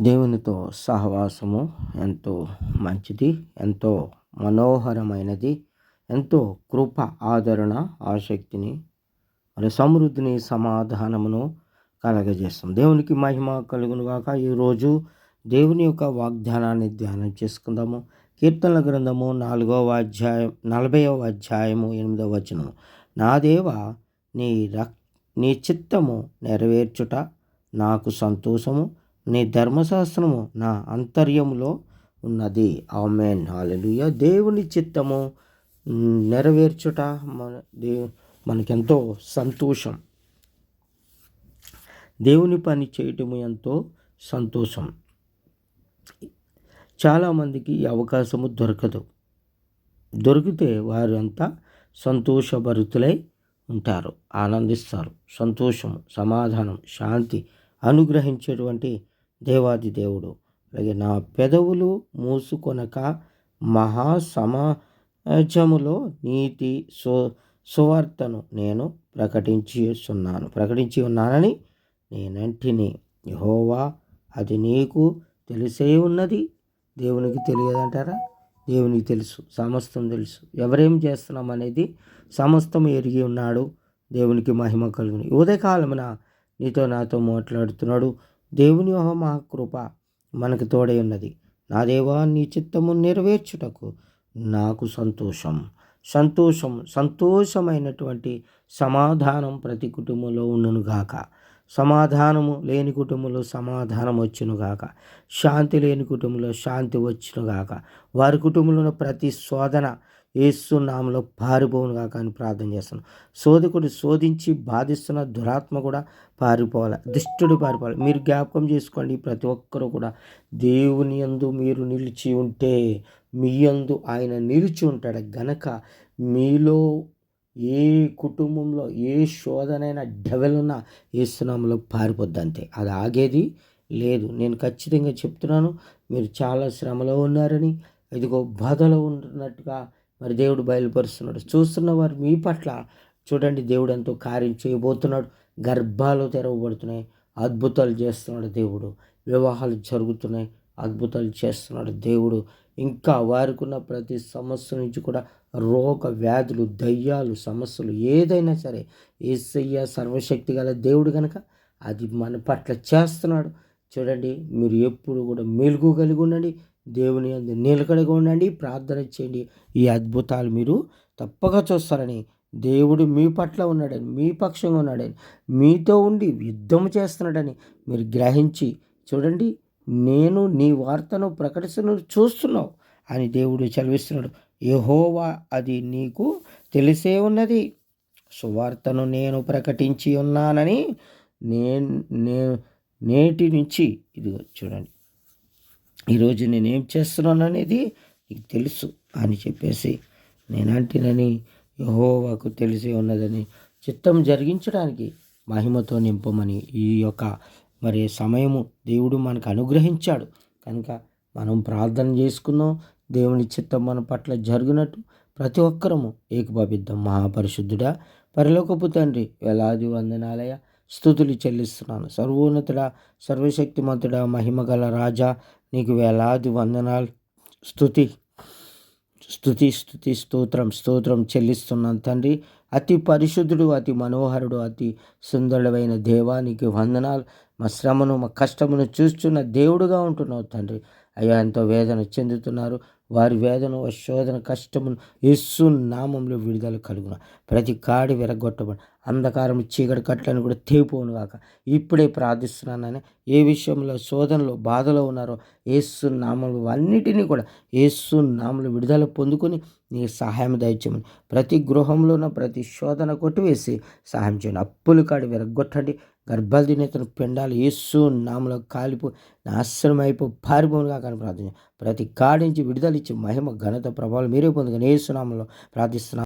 దేవునితో సహవాసము ఎంతో మంచిది ఎంతో మనోహరమైనది ఎంతో కృప ఆదరణ ఆసక్తిని మరి సమృద్ధిని సమాధానమును కలగజేస్తాం. దేవునికి మహిమ కలుగునుగాక ఈరోజు దేవుని యొక్క వాగ్దానాన్ని ధ్యానం చేసుకుందాము. కీర్తనల గ్రంథము నాలుగవ అధ్యాయం నలభైవ అధ్యాయము ఎనిమిదవ వచనము. నా దేవ నీ రక్ నీ చిత్తము నెరవేర్చుట నాకు సంతోషము. నీ ధర్మశాస్త్రము నా అంతర్యములో ఉన్నది. ఆమెన్. హాలెలుయ దేవుని చిత్తము నెరవేర్చుట మన దేవు మనకెంతో సంతోషం. దేవుని పని చేయటము ఎంతో సంతోషం. చాలామందికి ఈ అవకాశము దొరకదు. దొరికితే వారు అంతా సంతోషభరితులై ఉంటారు ఆనందిస్తారు. సంతోషము సమాధానం శాంతి అనుగ్రహించేటువంటి దేవాది దేవుడు. అలాగే నా పెదవులు మూసుకొనక మహా సమాజములో నీతి సు సువార్తను నేను ప్రకటించి ఉన్నాను. ప్రకటించి ఉన్నానని నేనంటిని యహోవా అది నీకు తెలిసే ఉన్నది. దేవునికి తెలియదంటారా? దేవునికి తెలుసు సమస్తం తెలుసు. ఎవరేం చేస్తున్నాం అనేది సమస్తం ఎరిగి ఉన్నాడు. దేవునికి మహిమ కలుగుని. ఉదయకాలమున నీతో నాతో మాట్లాడుతున్నాడు. దేవుని మా మహాకృప మనకు తోడై ఉన్నది. నా దేవా నీ చిత్తము నెరవేర్చుటకు నాకు సంతోషం. సంతోషం సంతోషమైనటువంటి సమాధానం ప్రతి కుటుంబంలో ఉండును గాక. సమాధానము లేని కుటుంబంలో సమాధానం వచ్చును గాక. శాంతి లేని కుటుంబంలో శాంతి వచ్చును గాక. వారి కుటుంబంలో ప్రతి శోధన ఏసునామలో పారిపోవును కాక అని ప్రార్థన చేస్తున్నాను శోధకుడు శోధించి బాధిస్తున్న దురాత్మ కూడా పారిపోవాలి దుష్టుడు పారిపోవాలి. మీరు జ్ఞాపకం చేసుకోండి ప్రతి ఒక్కరూ కూడా దేవుని యందు మీరు నిలిచి ఉంటే మీ యందు ఆయన నిలిచి ఉంటాడు. గనక మీలో ఏ కుటుంబంలో ఏ శోధనైనా డెవెలున్నా ఏసునామలో పారిపోద్ది అంతే. అది ఆగేది లేదు. నేను ఖచ్చితంగా చెప్తున్నాను మీరు చాలా శ్రమలో ఉన్నారని ఇదిగో బాధలో ఉన్నట్టుగా మరి దేవుడు బయలుపరుస్తున్నాడు. చూస్తున్న వారు మీ పట్ల చూడండి దేవుడు ఎంతో కార్యం చేయబోతున్నాడు. గర్భాలు తెరవబడుతున్నాయి. అద్భుతాలు చేస్తున్నాడు దేవుడు. వివాహాలు జరుగుతున్నాయి. అద్భుతాలు చేస్తున్నాడు దేవుడు. ఇంకా వారికున్న ప్రతి సమస్య నుంచి కూడా రోగ వ్యాధులు దయ్యాలు సమస్యలు ఏదైనా సరే ఏసయ్య సర్వశక్తి గల దేవుడు కనుక అది మన పట్ల చేస్తున్నాడు. చూడండి మీరు ఎప్పుడు కూడా మెలుగు కలిగి ఉండండి. దేవుని అందు నిలకడగా ఉండండి ప్రార్థన చేయండి. ఈ అద్భుతాలు మీరు తప్పక చూస్తారని దేవుడు మీ పట్ల ఉన్నాడని మీ పక్షంగా ఉన్నాడని మీతో ఉండి యుద్ధం చేస్తున్నాడని మీరు గ్రహించి చూడండి నేను నీ వార్తను ప్రకటిస్తున్న చూస్తున్నావు అని దేవుడు చదివిస్తున్నాడు యహోవా అది నీకు తెలిసే ఉన్నది. సువార్తను నేను ప్రకటించి ఉన్నానని నేను నేటి నుంచి ఇదిగో చూడండి. ఈరోజు నేనేం చేస్తున్నాను అనేది నీకు తెలుసు అని చెప్పేసి నేనంటినని యహోవాకు తెలిసి ఉన్నదని చిత్తం జరిగించడానికి మహిమతో నింపమని ఈ యొక్క మరి సమయము దేవుడు మనకు అనుగ్రహించాడు. కనుక మనం ప్రార్థన చేసుకుందాం. దేవుని చిత్తం మన పట్ల జరిగినట్టు ప్రతి ఒక్కరము ఏకభావిద్దాం మహాపరిశుద్ధుడా పరిలోకపు తండ్రి వేలాది వందనాలయ స్థుతులు చెల్లిస్తున్నాను. సర్వోన్నతుడ సర్వశక్తిమంతుడ మహిమగల రాజా నీకు వేలాది వందనాలు. స్థుతి స్థుతి స్థుతి స్తోత్రం స్తోత్రం చెల్లిస్తున్నాను తండ్రి. అతి పరిశుద్ధుడు అతి మనోహరుడు అతి సుందరుడైన దేవానికి వందనాలు. మా శ్రమను మా కష్టమును చూస్తున్న దేవుడుగా ఉంటున్నావు తండ్రి. అయ్యా ఎంతో వేదన చెందుతున్నారు. వారి వేదన శోధన కష్టమును యేసు నామంలో విడుదల కలుగున. ప్రతి కాడి విరగొట్టబడి. అంధకారం చీకటి కట్లను కూడా తేపోను కాక ఇప్పుడే ప్రార్థిస్తున్నానని ఏ విషయంలో శోధనలో బాధలో ఉన్నారో ఏసు నామలు అన్నిటినీ కూడా ఏసు నామంలో విడుదల పొందుకొని నీ సహాయం దయచేయమని ప్రతి గృహంలోన ప్రతి శోధన కొట్టివేసి సహాయం చేయండి. అప్పులు కాడి విరగొట్టండి. గర్భాలు తినేతను పిండాలు ఏసు నామలో కాలిపో నాశనం అయిపో పారిపోనుగా కానీ ప్రార్థించాను ప్రతి కాడించి నుంచి విడుదల మహిమ ఘనత ప్రభావాలు మీరే పొందుకొని ఏసు నామంలో ప్రార్థిస్తున్నాను